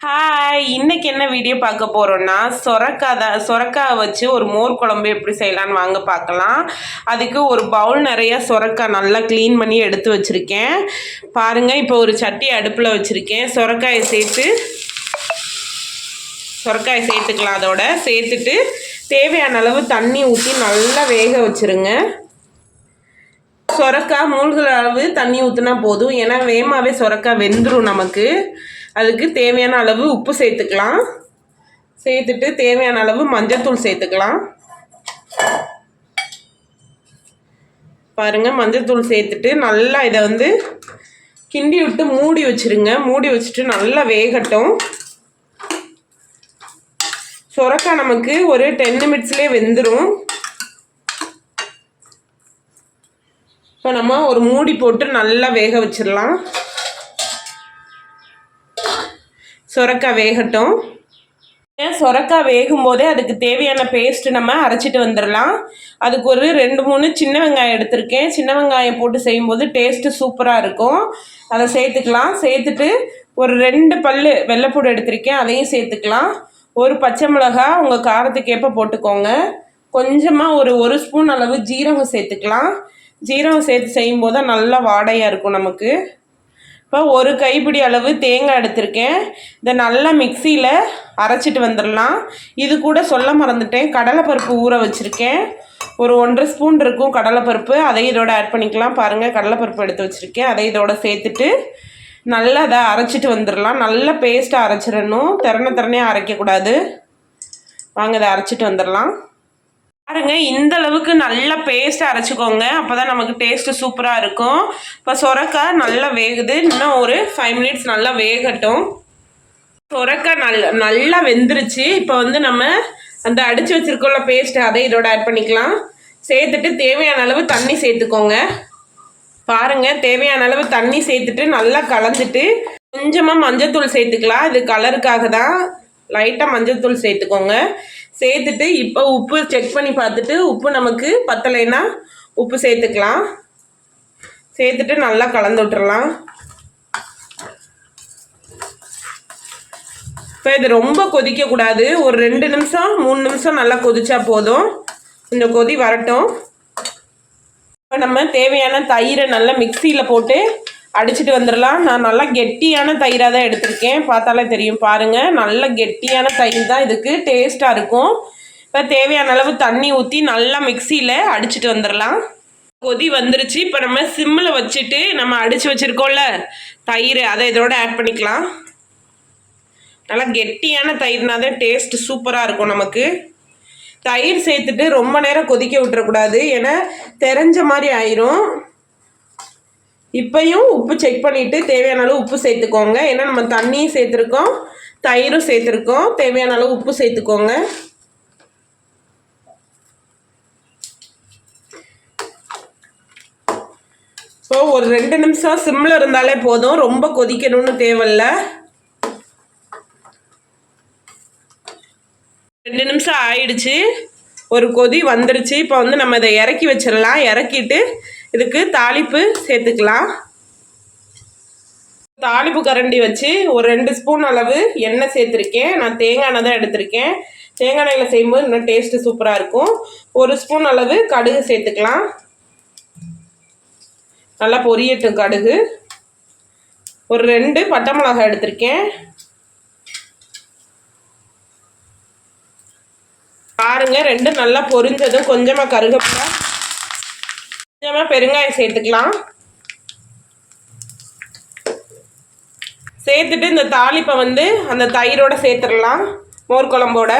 Hi இன்னைக்கு என்ன video பார்க்க போகிறோம்னா சொரக்காய் தான் சொரக்காய் வச்சு ஒரு மோர் குழம்பு எப்படி செய்யலான்னு வாங்க பார்க்கலாம். அதுக்கு ஒரு பவுல் நிறைய சொரக்காய் நல்லா க்ளீன் பண்ணி எடுத்து வச்சுருக்கேன். பாருங்கள் இப்போ ஒரு சட்டி அடுப்பில் வச்சுருக்கேன். சொரக்காயை சேர்த்து சொரக்காயை சேர்த்துக்கலாம் அதோட. சேர்த்துட்டு தேவையான அளவு தண்ணி ஊற்றி நல்லா வேக வச்சுருங்க. சொரக்காய் மூழ்கிற அளவு தண்ணி ஊற்றினா போதும். ஏன்னா வேகமாகவே சொரக்காய் வெந்துடும் நமக்கு. அதுக்கு தேவையான அளவு உப்பு சேர்த்துக்கலாம். சேர்த்துட்டு தேவையான அளவு மஞ்சத்தூள் சேர்த்துக்கலாம். பாருங்கள் மஞ்சத்தூள் சேர்த்துட்டு நல்லா இதை வந்து கிண்டி விட்டு மூடி வச்சுருங்க. மூடி வச்சுட்டு நல்லா வேகட்டும். சொரக்காய் நமக்கு ஒரு டென் மினிட்ஸ்லேயே வெந்துடும் இப்போ நம்ம ஒரு மூடி போட்டு நல்லா வேக வச்சிடலாம். சுரக்காய் வேகட்டும். சுரக்காய் வேகும் போதே அதுக்கு தேவையான பேஸ்ட்டு நம்ம அரைச்சிட்டு வந்துடலாம். அதுக்கு ஒரு ரெண்டு மூணு சின்ன வெங்காயம் எடுத்திருக்கேன். சின்ன வெங்காயம் போட்டு செய்யும்போது டேஸ்ட்டு சூப்பராக இருக்கும். அதை சேர்த்துக்கலாம். சேர்த்துட்டு ஒரு ரெண்டு பல் வெள்ளைப்பூடு எடுத்திருக்கேன். அதையும் சேர்த்துக்கலாம். ஒரு பச்சை மிளகா உங்கள் காரத்துக்கு ஏற்ப போட்டுக்கோங்க. கொஞ்சமாக ஒரு ஒரு ஸ்பூன் அளவு ஜீரகம் சேர்த்துக்கலாம். ஜீரகம் சேர்த்து செய்யும்போது தான் நல்லா வாடையாக இருக்கும் நமக்கு. இப்போ ஒரு கைப்பிடி அளவு தேங்காய் எடுத்திருக்கேன். இதை நல்லா மிக்சியில் அரைச்சிட்டு வந்துடலாம். இது கூட சொல்ல மறந்துட்டேன். கடலைப்பருப்பு ஊற வச்சுருக்கேன். ஒரு ஒன்றரை ஸ்பூன் இருக்கும் கடலைப்பருப்பு. அதை இதோட ஆட் பண்ணிக்கலாம். பாருங்கள் கடலைப்பருப்பு எடுத்து வச்சுருக்கேன். அதை இதோட சேர்த்துட்டு நல்லா அதை அரைச்சிட்டு வந்துடலாம். நல்லா பேஸ்ட்டாக அரைச்சிடணும். திறனை திறனே அரைக்கக்கூடாது. வாங்க இதை அரைச்சிட்டு வந்துடலாம். பாருங்க இந்த அளவுக்கு நல்லா பேஸ்ட் அரைச்சிக்கோங்க. அப்போ தான் நமக்கு டேஸ்ட்டு சூப்பராக இருக்கும். இப்போ சொரக்காய் நல்லா வேகுது. இன்னும் ஒரு ஃபைவ் மினிட்ஸ் நல்லா வேகட்டும். சொரக்காய் நல் நல்லா வெந்துருச்சு. இப்போ வந்து நம்ம அந்த அடித்து வச்சுருக்கோம்ல பேஸ்ட்டு அதை இதோட ஆட் பண்ணிக்கலாம். சேர்த்துட்டு தேவையான அளவு தண்ணி சேர்த்துக்கோங்க. பாருங்கள் தேவையான அளவு தண்ணி சேர்த்துட்டு நல்லா கலந்துட்டு கொஞ்சமாக மஞ்சத்தூள் சேர்த்துக்கலாம். இது கலருக்காக தான் லைட்டாக மஞ்சள் தூள் சேர்த்துக்கோங்க. சேர்த்துட்டு இப்போ உப்பு செக் பண்ணி பார்த்துட்டு உப்பு நமக்கு பத்தலைன்னா உப்பு சேர்த்துக்கலாம். சேர்த்துட்டு நல்லா கலந்து விட்டுறலாம். இப்போ இது ரொம்ப கொதிக்கக்கூடாது. ஒரு ரெண்டு நிமிஷம் மூணு நிமிஷம் நல்லா கொதிச்சா போதும். கொஞ்சம் கொதி வரட்டும். இப்போ நம்ம தேவையான தயிரை நல்லா மிக்சியில் போட்டு அடிச்சுட்டு வந்துடலாம். நான் நல்லா கெட்டியான தயிராக தான் எடுத்திருக்கேன். பார்த்தாலே தெரியும். பாருங்கள் நல்ல கெட்டியான தயிர் தான் இதுக்கு. டேஸ்ட்டாக இருக்கும். இப்போ தேவையான அளவு தண்ணி ஊற்றி நல்லா மிக்சியில் அடிச்சுட்டு வந்துடலாம். கொதி வந்துருச்சு. இப்போ நம்ம சிம்மில் வச்சுட்டு நம்ம அடித்து வச்சுருக்கோம்ல தயிர் அதை இதோட ஆட் பண்ணிக்கலாம். நல்லா கெட்டியான தயிர்னா தான் டேஸ்ட் சூப்பராக இருக்கும் நமக்கு. தயிர் சேர்த்துட்டு ரொம்ப நேரம் கொதிக்க விட்டுறக்கூடாது. ஏன்னா தெரிஞ்ச மாதிரி ஆயிரும். இப்பையும் உப்பு செக் பண்ணிவிட்டு தேவையான அளவு உப்பு சேர்த்துக்கோங்க. ஏன்னா நம்ம தண்ணியும் சேர்த்துருக்கோம் தயிரும் சேர்த்துருக்கோம். தேவையான அளவு உப்பு சேர்த்துக்கோங்க. ஸோ ஒரு ரெண்டு நிமிஷம் சிம்மில் இருந்தாலே போதும். ரொம்ப கொதிக்கணும்னு தேவையில்ல. ரெண்டு நிமிஷம் ஆயிடுச்சு. ஒரு கொதி வந்துருச்சு. இப்போ வந்து நம்ம இதை இறக்கி வச்சிடலாம். இறக்கிட்டு இதுக்கு தாளிப்பு சேர்த்துக்கலாம். தாளிப்பு கரண்டி வச்சு ஒரு ரெண்டு ஸ்பூன் அளவு எண்ணெய் சேர்த்துருக்கேன். நான் தேங்காய் எண்ணெய் தான் எடுத்திருக்கேன். தேங்காய் எண்ணெயில் செய்யும்போது இன்னும் டேஸ்ட்டு சூப்பராக இருக்கும். ஒரு ஸ்பூன் அளவு கடுகு சேர்த்துக்கலாம். நல்லா பொரியட்டும் கடுகு. ஒரு ரெண்டு பட்டை மிளகாய் எடுத்திருக்கேன். பாருங்கள் ரெண்டும் நல்லா பொரிஞ்சதும் கொஞ்சமாக கருகப்பில்லை கொஞ்சமாக பெருங்காயம் சேர்த்துக்கலாம். சேர்த்துட்டு இந்த தாளிப்பை வந்து அந்த தயிரோட சேர்த்துடலாம் மோர் குழம்போட.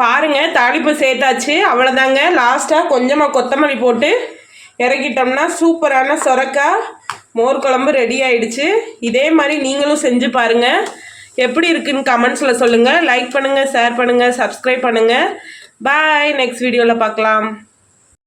பாருங்க தாளிப்பு சேர்த்தாச்சு. அவ்வளோதாங்க லாஸ்ட்டாக கொஞ்சமாக கொத்தமல்லி போட்டு இறக்கிட்டோம்னா சூப்பரான சொரக்காய் மோர் குழம்பு ரெடி ஆயிடுச்சு. இதே மாதிரி நீங்களும் செஞ்சு பாருங்கள் எப்படி இருக்குன்னு கமெண்ட்ஸில் சொல்லுங்கள் லைக் பண்ணுங்கள் ஷேர் பண்ணுங்கள் சப்ஸ்கிரைப் பண்ணுங்கள் பாய் நெக்ஸ்ட் வீடியோவில் பார்க்கலாம்.